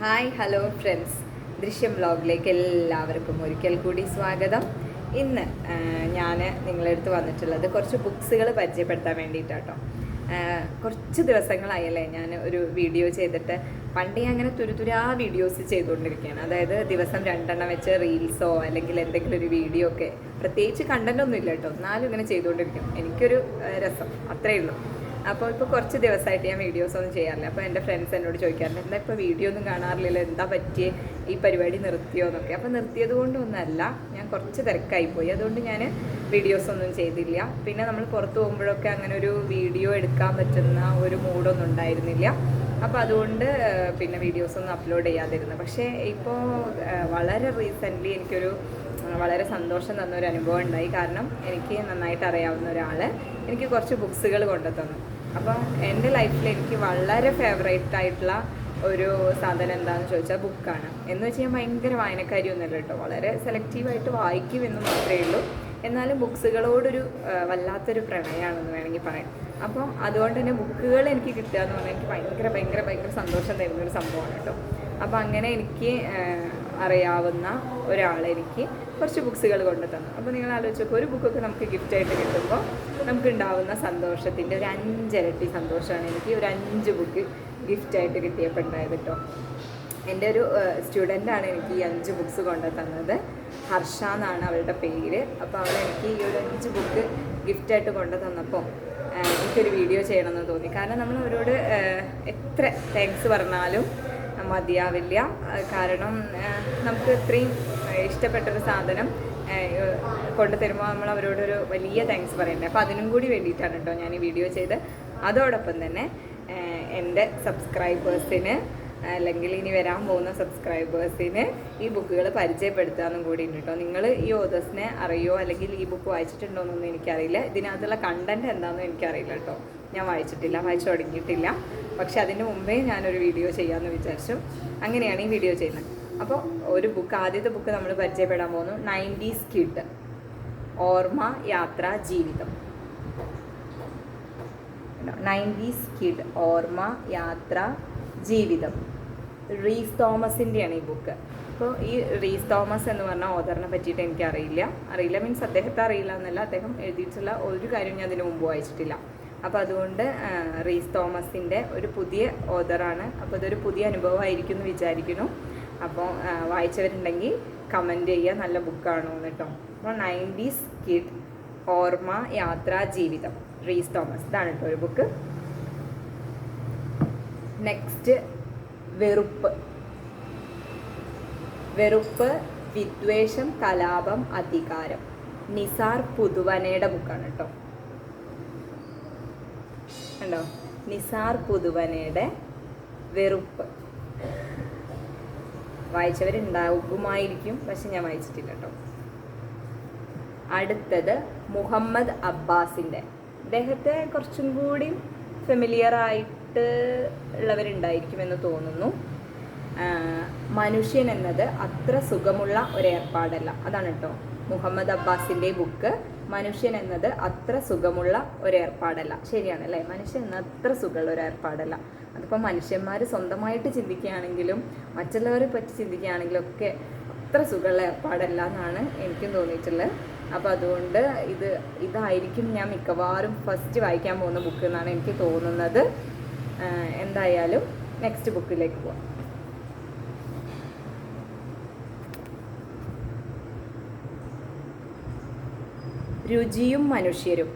Hi hello friends. ദൃശ്യം വ്ലോഗിലേക്ക് എല്ലാവർക്കും ഒരിക്കൽ കൂടി സ്വാഗതം. ഇന്ന് ഞാൻ നിങ്ങളടുത്ത് വന്നിട്ടുള്ളത് കുറച്ച് ബുക്സുകൾ പരിചയപ്പെടുത്താൻ വേണ്ടിയിട്ടാട്ടോ. കുറച്ച് ദിവസങ്ങളായല്ലേ ഞാൻ ഒരു വീഡിയോ ചെയ്തിട്ട്. പണ്ട് ഞാൻ അങ്ങനെ തുരുതുരാ വീഡിയോസ് ചെയ്തുകൊണ്ടിരിക്കുകയാണ്. അതായത് ദിവസം രണ്ടെണ്ണം വെച്ച് റീൽസോ അല്ലെങ്കിൽ എന്തെങ്കിലും ഒരു വീഡിയോ ഒക്കെ. പ്രത്യേകിച്ച് കണ്ടന്റ് ഒന്നും ഇല്ല കേട്ടോ. എന്നാലും ഇങ്ങനെ ചെയ്തുകൊണ്ടിരിക്കും എനിക്കൊരു രസം. അത്രയേ ഉള്ളൂ. അപ്പോൾ ഇപ്പോൾ കുറച്ച് ദിവസമായിട്ട് ഞാൻ വീഡിയോസ് ഒന്നും ചെയ്യാറില്ല. അപ്പോൾ എന്റെ ഫ്രണ്ട്സ് എന്നോട് ചോദിക്കാറുണ്ട് എന്താ ഇപ്പോൾ വീഡിയോ ഒന്നും കാണാറില്ലല്ലോ? എന്താ പറ്റിയേ? ഈ പരിപാടി നിർത്തിയോ? എന്നൊക്കെ. അപ്പോൾ നിർത്തിയത് കൊണ്ടൊന്നല്ല ഞാൻ കുറച്ച് തിരക്കായിപ്പോയി അതുകൊണ്ട് ഞാൻ വീഡിയോസ് ഒന്നും ചെയ്തില്ല. പിന്നെ നമ്മൾ പുറത്ത് പോകുമ്പോഴൊക്കെ അങ്ങനെ ഒരു വീഡിയോ എടുക്കാൻ പറ്റുന്ന ഒരു മൂഡൊന്നും ഉണ്ടായിരുന്നില്ല. അപ്പോൾ അതുകൊണ്ട് പിന്നെ വീഡിയോസ് ഒന്നും അപ്ലോഡ് ചെയ്യാതിരുന്നു. പക്ഷേ ഇപ്പോൾ വളരെ റീസെന്റ്ലി എനിക്കൊരു വളരെ സന്തോഷം തന്ന ഒരു അനുഭവം ഉണ്ടായി. കാരണം എനിക്ക് നന്നായിട്ട് അറിയാവുന്ന ഒരാൾ എനിക്ക് കുറച്ച് ബുക്സുകൾ കൊണ്ടു തന്നു അപ്പോൾ എന്റെ ലൈഫിൽ എനിക്ക് വളരെ ഫേവറേറ്റ് ആയിട്ടുള്ള ഒരു സാധനം എന്താണെന്ന് ചോദിച്ചാൽ ബുക്കാണ്. എന്ന് വെച്ച് ഞാൻ ഭയങ്കര വായനക്കാരിയൊന്നുമല്ല കേട്ടോ. വളരെ സെലക്റ്റീവായിട്ട് വായിക്കും എന്ന് മാത്രമേ ഉള്ളൂ. എന്നാലും ബുക്സുകളോടൊരു വല്ലാത്തൊരു പ്രണയമാണെന്ന് വേണമെങ്കിൽ പറയാം. അപ്പം അതുകൊണ്ട് തന്നെ ബുക്കുകൾ എനിക്ക് കിട്ടുക എന്ന് പറഞ്ഞാൽ എനിക്ക് ഭയങ്കര ഭയങ്കര ഭയങ്കര സന്തോഷം തരുന്നൊരു സംഭവമാണ് കേട്ടോ. അപ്പോൾ അങ്ങനെ എനിക്ക് അറിയാവുന്ന ഒരാൾ എനിക്ക് കുറച്ച് ബുക്സുകൾ കൊണ്ടു തന്നു. അപ്പോൾ നിങ്ങൾ ആലോചിച്ചപ്പോൾ ഒരു ബുക്കൊക്കെ നമുക്ക് ഗിഫ്റ്റ് ആയിട്ട് കിട്ടുമ്പോൾ നമുക്ക് ഉണ്ടാവുന്ന സന്തോഷത്തിന്റെ ഒരു അഞ്ചിരട്ടി സന്തോഷമാണ് എനിക്ക് ഒരു അഞ്ച് ബുക്ക് ഗിഫ്റ്റ് ആയിട്ട് കിട്ടിയപ്പോൾ ഉണ്ടായത് കേട്ടോ എന്റെ ഒരു സ്റ്റുഡന്റാണ് എനിക്ക് ഈ അഞ്ച് ബുക്ക്സ് കൊണ്ടു തന്നത്. ഹർഷ എന്നാണ് അവളുടെ പേര്. അപ്പോൾ അവൾ എനിക്ക് ഈ ഒരു അഞ്ച് ബുക്ക് ഗിഫ്റ്റായിട്ട് കൊണ്ടു തന്നപ്പോൾ എനിക്കൊരു വീഡിയോ ചെയ്യണമെന്ന് തോന്നി. കാരണം നമ്മൾ അവരോട് എത്ര താങ്ക്സ് പറഞ്ഞാലും മതിയാവില്ല. കാരണം നമുക്ക് ഇത്രയും ഇഷ്ടപ്പെട്ടൊരു സാധനം കൊണ്ടു തരുമ്പോൾ നമ്മൾ അവരോടൊരു വലിയ താങ്ക്സ് പറയണ്ടേ. അപ്പോൾ അതിനും കൂടി വേണ്ടിയിട്ടാണ് കേട്ടോ ഞാൻ ഈ വീഡിയോ ചെയ്ത്. അതോടൊപ്പം തന്നെ എന്റെ സബ്സ്ക്രൈബേഴ്സിന് അല്ലെങ്കിൽ ഇനി വരാൻ പോകുന്ന സബ്സ്ക്രൈബേഴ്സിന് ഈ ബുക്കുകൾ പരിചയപ്പെടുത്താനും കൂടി ഉണ്ട് കേട്ടോ നിങ്ങൾ ഈ ഓതേഴ്സിനെ അറിയോ അല്ലെങ്കിൽ ഈ ബുക്ക് വായിച്ചിട്ടുണ്ടോ എന്നൊന്നും എനിക്കറിയില്ല. ഇതിനകത്തുള്ള കണ്ടന്റ് എന്താണെന്നും എനിക്കറിയില്ല കേട്ടോ ഞാൻ വായിച്ചിട്ടില്ല വായിച്ചു തുടങ്ങിയിട്ടില്ല. പക്ഷെ അതിന് മുമ്പേ ഞാനൊരു വീഡിയോ ചെയ്യാമെന്ന് വിചാരിച്ചു. അങ്ങനെയാണ് ഈ വീഡിയോ ചെയ്യുന്നത്. അപ്പോൾ ഒരു ബുക്ക് ആദ്യത്തെ ബുക്ക് നമ്മൾ പരിചയപ്പെടാൻ പോകുന്നു. നയന്റീസ് കിഡ് ഓർമ്മ യാത്ര ജീവിതം. നയന്റീസ് കിഡ് ഓർമ്മ യാത്ര ജീവിതം. റീസ് തോമസിന്റെയാണ് ഈ ബുക്ക് അപ്പോൾ ഈ റീസ് തോമസ് എന്ന് പറഞ്ഞ ഓദറിനെ പറ്റിയിട്ട് എനിക്ക് അറിയില്ല അറിയില്ല മീൻസ് അദ്ദേഹത്തെ അറിയില്ല എന്നല്ല. അദ്ദേഹം എഴുതിയിട്ടുള്ള ഒരു കാര്യം ഞാൻ അതിന് മുമ്പ് വായിച്ചിട്ടില്ല. അപ്പോൾ അതുകൊണ്ട് റീസ് തോമസിന്റെ ഒരു പുതിയ ഓദറാണ് അപ്പോൾ ഇതൊരു പുതിയ അനുഭവമായിരിക്കും എന്ന് വിചാരിക്കുന്നു. അപ്പോൾ വായിച്ചവരുണ്ടെങ്കിൽ കമന്റ് ചെയ്യുക. നല്ല ബുക്കാണോ എന്ന് കേട്ടോ. അപ്പോൾ നയന്റീസ് കിഡ് ഓർമ്മ യാത്രാ ജീവിതം റീസ് തോമസ്. ഇതാണ് കേട്ടോ ഒരു ബുക്ക് നെക്സ്റ്റ് വെറുപ്പ്. വെറുപ്പ് വിദ്വേഷം കലാപം അധികാരം. നിസാർ പുതുവനയുടെ ബുക്കാണ് കേട്ടോ. കണ്ടോ നിസാർ പുതുവനയുടെ വെറുപ്പ്. വായിച്ചവരുണ്ടാകുമായിരിക്കും പക്ഷെ ഞാൻ വായിച്ചിട്ടില്ല കേട്ടോ. അടുത്തത് മുഹമ്മദ് അബ്ബാസിന്റെ അദ്ദേഹത്തെ കുറച്ചും കൂടി ഫെമിലിയർ ആയിട്ട് ഉള്ളവരുണ്ടായിരിക്കുമെന്ന് തോന്നുന്നു. മനുഷ്യൻ എന്നത് അത്ര സുഖമുള്ള ഒരു ഏർപ്പാടല്ല അതാണ് കേട്ടോ. മുഹമ്മദ് അബ്ബാസിന്റെ ബുക്ക് മനുഷ്യൻ എന്നത് അത്ര സുഖമുള്ള ഒരു ഏർപ്പാടല്ല ശരിയാണ് അല്ലേ മനുഷ്യൻ എന്നത് അത്ര സുഖമുള്ള ഒരു ഏർപ്പാടല്ല അതിപ്പോൾ മനുഷ്യന്മാർ സ്വന്തമായിട്ട് ചിന്തിക്കുകയാണെങ്കിലും മറ്റുള്ളവരെ പറ്റി ചിന്തിക്കുകയാണെങ്കിലും ഒക്കെ അത്ര സുഖമുള്ള ഏർപ്പാടല്ല എന്നാണ് എനിക്കും തോന്നിയിട്ടുള്ളത്. അപ്പോൾ അതുകൊണ്ട് ഇത് ഇതായിരിക്കും ഞാൻ മിക്കവാറും ഫസ്റ്റ് വായിക്കാൻ പോകുന്ന ബുക്ക് എന്നാണ് എനിക്ക് തോന്നുന്നത്. എന്തായാലും നെക്സ്റ്റ് ബുക്കിലേക്ക് പോവാം. രുചിയും മനുഷ്യരും.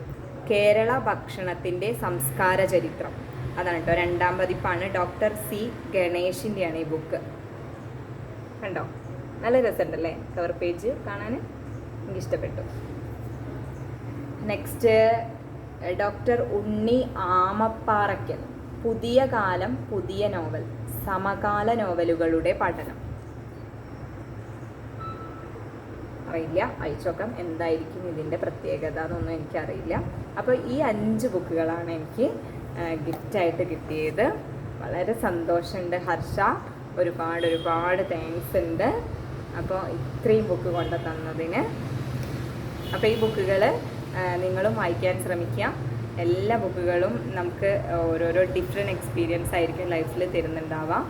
കേരള ഭക്ഷണത്തിന്റെ സംസ്കാര ചരിത്രം. അതാണ് കേട്ടോ രണ്ടാം പതിപ്പാണ് ഡോക്ടർ സി ഗണേഷിന്റെയാണ് ഈ ബുക്ക്. കണ്ടോ? നല്ല രസമുണ്ടല്ലേ? കവർ പേജ് കാണാൻ? എനിക്കിഷ്ടപ്പെട്ടു നെക്സ്റ്റ് ഡോക്ടർ ഉണ്ണി ആമപ്പാറയ്ക്കൽ. പുതിയ കാലം പുതിയ നോവൽ. സമകാല നോവലുകളുടെ പഠനം. അറിയില്ല. അയച്ചോക്കാം എന്തായിരിക്കും ഇതിന്റെ പ്രത്യേകത എന്നൊന്നും എനിക്കറിയില്ല. അപ്പോൾ ഈ അഞ്ച് ബുക്കുകളാണ് എനിക്ക് ഗിഫ്റ്റായിട്ട് കിട്ടിയത്. വളരെ സന്തോഷമുണ്ട് ഹർഷ. ഒരുപാട് ഒരുപാട് താങ്ക്സ് ഉണ്ട്. അപ്പോൾ ഇത്രയും ബുക്ക് കൊണ്ട് തന്നതിന്. അപ്പോൾ ഈ ബുക്കുകൾ നിങ്ങളും വായിക്കാൻ ശ്രമിക്കുക. എല്ലാ ബുക്കുകളും നമുക്ക് ഓരോരോ ഡിഫറെന്റ് എക്സ്പീരിയൻസ് ആയിരിക്കും ലൈഫിൽ തരുന്നുണ്ടാവാം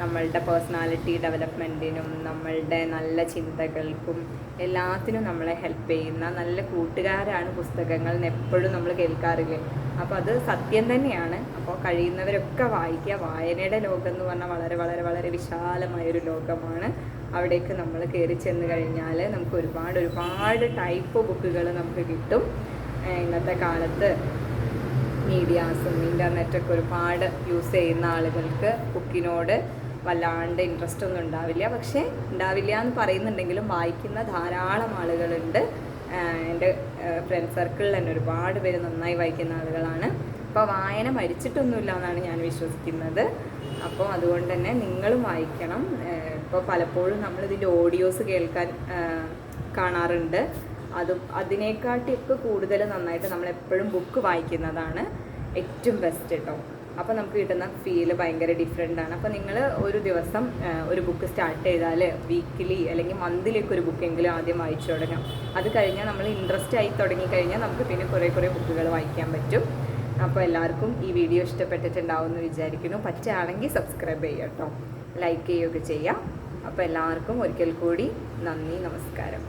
നമ്മളുടെ പേഴ്സണാലിറ്റി ഡെവലപ്മെന്റിനും നമ്മളുടെ നല്ല ചിന്തകൾക്കും എല്ലാത്തിനും നമ്മളെ ഹെൽപ്പ് ചെയ്യുന്ന നല്ല കൂട്ടുകാരാണ് പുസ്തകങ്ങൾ എപ്പോഴും നമ്മൾ കേൾക്കാറില്ലേ? അപ്പോൾ അത് സത്യം തന്നെയാണ്. അപ്പോൾ കഴിയുന്നവരൊക്കെ വായിക്കുക. വായനയുടെ ലോകം എന്ന് പറഞ്ഞാൽ വളരെ വളരെ വളരെ വിശാലമായൊരു ലോകമാണ്. അവിടേക്ക് നമ്മൾ കയറി ചെന്ന് കഴിഞ്ഞാൽ നമുക്ക് ഒരുപാട് ഒരുപാട് ടൈപ്പ് ബുക്കുകൾ നമുക്ക് കിട്ടും. ഇന്നത്തെ കാലത്ത് മീഡിയാസും ഇന്റർനെറ്റൊക്കെ ഒരുപാട് യൂസ് ചെയ്യുന്ന ആളുകൾക്ക് ബുക്കിനോട് വല്ലാണ്ട് ഇൻട്രസ്റ്റ് ഒന്നും ഉണ്ടാവില്ല. പക്ഷേ ഉണ്ടാവില്ല എന്ന് പറയുന്നുണ്ടെങ്കിലും വായിക്കുന്ന ധാരാളം ആളുകളുണ്ട്. എന്റെ ഫ്രണ്ട് സർക്കിളിൽ തന്നെ ഒരുപാട് പേര് നന്നായി വായിക്കുന്ന ആളുകളാണ്. അപ്പോൾ വായന മരിച്ചിട്ടൊന്നുമില്ല എന്നാണ് ഞാൻ വിശ്വസിക്കുന്നത്. അപ്പോൾ അതുകൊണ്ട് തന്നെ നിങ്ങളും വായിക്കണം. ഇപ്പോൾ പലപ്പോഴും നമ്മളിതിന്റെ ഓഡിയോസ് കേൾക്കാൻ കാണാറുണ്ട്. അതും അതിനേക്കാട്ടിയൊക്കെ കൂടുതൽ നന്നായിട്ട് നമ്മൾ എപ്പോഴും ബുക്ക് വായിക്കുന്നതാണ് ഏറ്റവും ബെസ്റ്റ് കേട്ടോ അപ്പോൾ നമുക്ക് കിട്ടുന്ന ഫീൽ ഭയങ്കര ഡിഫറെന്റ് ആണ്. അപ്പോൾ നിങ്ങൾ ഒരു ദിവസം ഒരു ബുക്ക് സ്റ്റാർട്ട് ചെയ്താൽ വീക്കിലി അല്ലെങ്കിൽ മന്ത്ലിയൊക്കെ ഒരു ബുക്ക് എങ്കിലും ആദ്യം വായിച്ചു തുടങ്ങാം. അത് കഴിഞ്ഞാൽ നമ്മൾ ഇൻട്രസ്റ്റ് ആയി തുടങ്ങിക്കഴിഞ്ഞാൽ നമുക്ക് പിന്നെ കുറേ കുറേ ബുക്കുകൾ വായിക്കാൻ പറ്റും. അപ്പോൾ എല്ലാവർക്കും ഈ വീഡിയോ ഇഷ്ടപ്പെട്ടിട്ടുണ്ടാവും എന്ന് വിചാരിക്കുന്നു. പറ്റുകയാണെങ്കിൽ സബ്സ്ക്രൈബ് ചെയ്യുക ലൈക്ക് ചെയ്യുകയൊക്കെ ചെയ്യാം. അപ്പോൾ എല്ലാവർക്കും ഒരിക്കൽ കൂടി നന്ദി നമസ്കാരം.